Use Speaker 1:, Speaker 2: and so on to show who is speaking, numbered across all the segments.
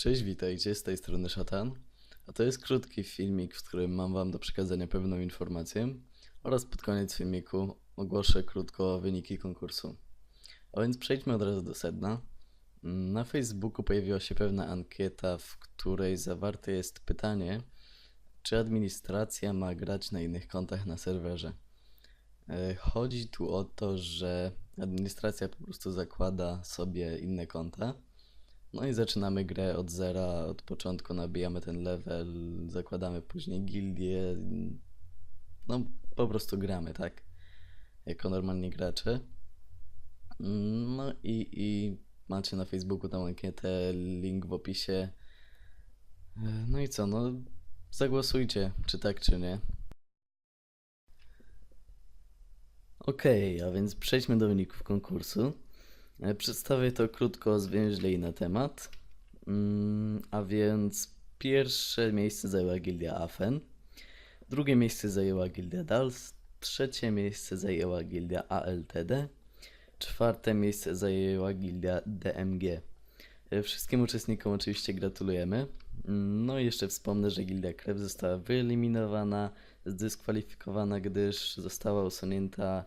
Speaker 1: Cześć, witajcie, z tej strony Szatan. A to jest krótki filmik, w którym mam wam do przekazania pewną informację oraz pod koniec filmiku ogłoszę krótko wyniki konkursu. A więc przejdźmy od razu do sedna. Na Facebooku pojawiła się pewna ankieta, w której zawarte jest pytanie, czy administracja ma grać na innych kontach na serwerze. E, Chodzi tu o to, że administracja po prostu zakłada sobie inne konta. No i zaczynamy grę od zera, od początku nabijamy ten level, zakładamy później gildię. No po prostu gramy, tak? Jako normalni gracze. No i, i macie na Facebooku tą ankietę, link w opisie. No i co, no zagłosujcie, czy tak, czy nie. Okej, a więc przejdźmy do wyników konkursu. E, Przedstawię to krótko, zwięźle i na temat. Mm, A więc pierwsze miejsce zajęła gildia Afen, drugie miejsce zajęła gildia Dals, trzecie miejsce zajęła gildia ALTD, czwarte miejsce zajęła gildia DMG. E, Wszystkim uczestnikom oczywiście gratulujemy. Mm, No i jeszcze wspomnę, że Gildia Krew została wyeliminowana, zdyskwalifikowana, gdyż została usunięta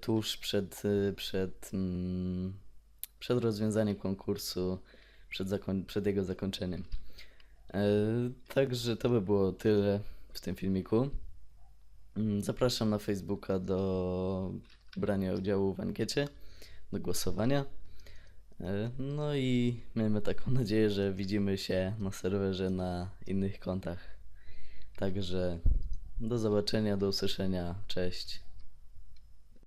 Speaker 1: tuż przed, e, przed, mm, przed rozwiązaniem konkursu, przed, zakon- przed jego zakończeniem. E, Także to by było tyle w tym filmiku. Mm, Zapraszam na Facebooka do brania udziału w ankiecie, do głosowania. E, No i miejmy taką nadzieję, że widzimy się na serwerze na innych kontach. Także do zobaczenia, do usłyszenia. Cześć.